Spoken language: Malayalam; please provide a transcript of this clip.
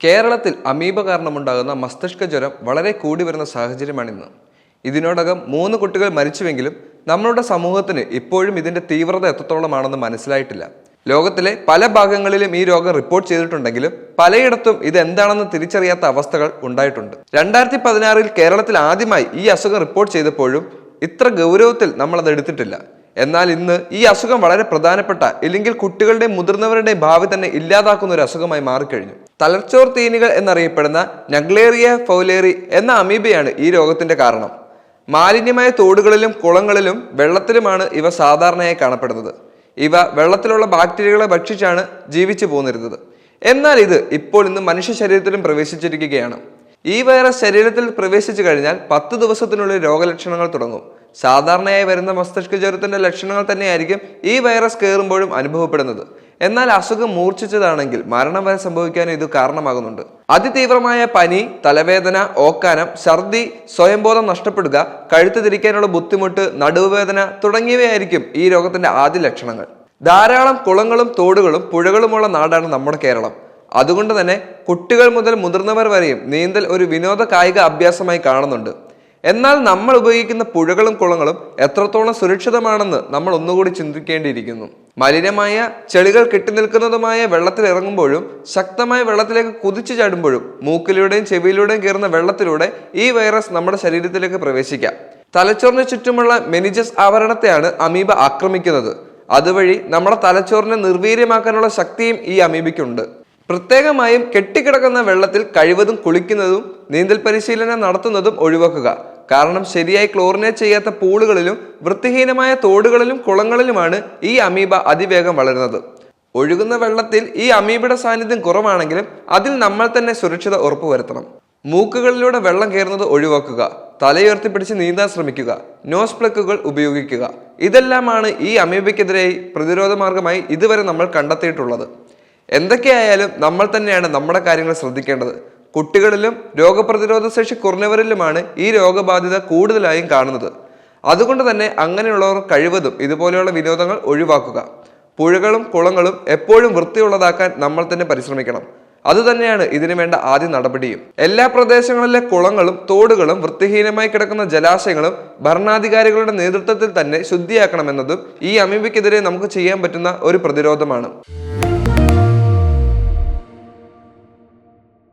കേരളത്തിൽ അമീബ കാരണമുണ്ടാകുന്ന മസ്തിഷ്ക ജ്വരം വളരെ കൂടി വരുന്ന സാഹചര്യമാണിന്ന്. ഇതിനോടകം മൂന്ന് കുട്ടികൾ മരിച്ചുവെങ്കിലും നമ്മളുടെ സമൂഹത്തിന് ഇപ്പോഴും ഇതിന്റെ തീവ്രത എത്രത്തോളമാണെന്ന് മനസ്സിലായിട്ടില്ല. ലോകത്തിലെ പല ഭാഗങ്ങളിലും ഈ രോഗം റിപ്പോർട്ട് ചെയ്തിട്ടുണ്ടെങ്കിലും പലയിടത്തും ഇത് എന്താണെന്ന് തിരിച്ചറിയാത്ത അവസ്ഥകൾ ഉണ്ടായിട്ടുണ്ട്. രണ്ടായിരത്തി പതിനാറിൽ കേരളത്തിൽ ആദ്യമായി ഈ അസുഖം റിപ്പോർട്ട് ചെയ്തപ്പോഴും ഇത്ര ഗൗരവത്തിൽ നമ്മൾ അത് എടുത്തിട്ടില്ല. എന്നാൽ ഇന്ന് ഈ അസുഖം വളരെ പ്രധാനപ്പെട്ട ഇല്ലെങ്കിൽ കുട്ടികളുടെയും മുതിർന്നവരുടെയും ഭാവി തന്നെ ഇല്ലാതാക്കുന്ന ഒരു അസുഖമായി മാറിക്കഴിഞ്ഞു. തലച്ചോർ തീനികൾ എന്നറിയപ്പെടുന്ന നഗ്ലേറിയ ഫൗലേറി എന്ന അമീബയാണ് ഈ രോഗത്തിന്റെ കാരണം. മാലിന്യമായ തോടുകളിലും കുളങ്ങളിലും വെള്ളത്തിലുമാണ് ഇവ സാധാരണയായി കാണപ്പെടുന്നത്. ഇവ വെള്ളത്തിലുള്ള ബാക്ടീരിയകളെ ഭക്ഷിച്ചാണ് ജീവിച്ചു പോന്നിരുന്നത്. എന്നാൽ ഇത് ഇപ്പോൾ ഇന്ന് മനുഷ്യ ശരീരത്തിലും പ്രവേശിച്ചിരിക്കുകയാണ്. ഈ വൈറസ് ശരീരത്തിൽ പ്രവേശിച്ചു കഴിഞ്ഞാൽ പത്ത് ദിവസത്തിനുള്ളിൽ രോഗലക്ഷണങ്ങൾ തുടങ്ങും. സാധാരണയായി വരുന്ന മസ്തിഷ്ക ജ്വരത്തിന്റെ ലക്ഷണങ്ങൾ തന്നെയായിരിക്കും ഈ വൈറസ് കയറുമ്പോഴും അനുഭവപ്പെടുന്നത്. എന്നാൽ അസുഖം മൂർച്ഛിച്ചതാണെങ്കിൽ മരണം വരെ സംഭവിക്കാൻ ഇത് കാരണമാകുന്നുണ്ട്. അതിതീവ്രമായ പനി തലവേദന ഓക്കാനം ഛർദി സ്വയംബോധം നഷ്ടപ്പെടുക കഴുത്ത് തിരിക്കാനുള്ള ബുദ്ധിമുട്ട് നടുവേദന തുടങ്ങിയവയായിരിക്കും ഈ രോഗത്തിന്റെ ആദ്യ ലക്ഷണങ്ങൾ. ധാരാളം കുളങ്ങളും തോടുകളും പുഴകളുമുള്ള നാടാണ് നമ്മുടെ കേരളം. അതുകൊണ്ട് തന്നെ കുട്ടികൾ മുതൽ മുതിർന്നവർ വരെയും നീന്തൽ ഒരു വിനോദ കായിക അഭ്യാസമായി കാണുന്നുണ്ട്. എന്നാൽ നമ്മൾ ഉപയോഗിക്കുന്ന പുഴകളും കുളങ്ങളും എത്രത്തോളം സുരക്ഷിതമാണെന്ന് നമ്മൾ ഒന്നുകൂടി ചിന്തിക്കേണ്ടിയിരിക്കുന്നു. മലിനമായ ചെളികൾ കെട്ടിനിൽക്കുന്നതുമായ വെള്ളത്തിൽ ഇറങ്ങുമ്പോഴും ശക്തമായ വെള്ളത്തിലേക്ക് കുതിച്ചു ചാടുമ്പോഴും മൂക്കിലൂടെയും ചെവിയിലൂടെയും കയറുന്ന വെള്ളത്തിലൂടെ ഈ വൈറസ് നമ്മുടെ ശരീരത്തിലേക്ക് പ്രവേശിക്കാം. തലച്ചോറിന് ചുറ്റുമുള്ള മെനിജസ് ആവരണത്തെയാണ് അമീബ ആക്രമിക്കുന്നത്. അതുവഴി നമ്മുടെ തലച്ചോറിനെ നിർവീര്യമാക്കാനുള്ള ശക്തിയും ഈ അമീബയ്ക്കുണ്ട്. പ്രത്യേകമായും കെട്ടിക്കിടക്കുന്ന വെള്ളത്തിൽ കഴിവതും കുളിക്കുന്നതും നീന്തൽ പരിശീലനം നടത്തുന്നതും ഒഴിവാക്കുക. കാരണം ശരിയായി ക്ലോറിനേറ്റ് ചെയ്യാത്ത പൂളുകളിലും വൃത്തിഹീനമായ തോടുകളിലും കുളങ്ങളിലുമാണ് ഈ അമീബ അതിവേഗം വളരുന്നത്. ഒഴുകുന്ന വെള്ളത്തിൽ ഈ അമീബയുടെ സാന്നിധ്യം കുറവാണെങ്കിലും അതിൽ നമ്മൾ തന്നെ സുരക്ഷിത ഉറപ്പുവരുത്തണം മൂക്കുകളിലൂടെ വെള്ളം കയറുന്നത് ഒഴിവാക്കുക. തലയുയർത്തിപ്പിടിച്ച് നീന്താൻ ശ്രമിക്കുക. നോസ് പ്ലക്കുകൾ ഉപയോഗിക്കുക. ഇതെല്ലാമാണ് ഈ അമീബയ്ക്കെതിരായി പ്രതിരോധ മാർഗമായി ഇതുവരെ നമ്മൾ കണ്ടെത്തിയിട്ടുള്ളത്. എന്തൊക്കെയായാലും നമ്മൾ തന്നെയാണ് നമ്മുടെ കാര്യങ്ങൾ ശ്രദ്ധിക്കേണ്ടത്. കുട്ടികളിലും രോഗപ്രതിരോധ ശേഷി കുറഞ്ഞവരിലുമാണ് ഈ രോഗബാധിത കൂടുതലായും കാണുന്നത്. അതുകൊണ്ട് തന്നെ അങ്ങനെയുള്ളവർ കഴിവതും ഇതുപോലെയുള്ള വിനോദങ്ങൾ ഒഴിവാക്കുക. പുഴകളും കുളങ്ങളും എപ്പോഴും വൃത്തിയുള്ളതാക്കാൻ നമ്മൾ തന്നെ പരിശ്രമിക്കണം. അതുതന്നെയാണ് ഇതിനു വേണ്ട ആദ്യ നടപടിയും. എല്ലാ പ്രദേശങ്ങളിലെ കുളങ്ങളും തോടുകളും വൃത്തിഹീനമായി കിടക്കുന്ന ജലാശയങ്ങളും ഭരണാധികാരികളുടെ നേതൃത്വത്തിൽ തന്നെ ശുദ്ധിയാക്കണമെന്നതും ഈ അമീബയ്ക്കെതിരെ നമുക്ക് ചെയ്യാൻ പറ്റുന്ന ഒരു പ്രതിരോധമാണ്.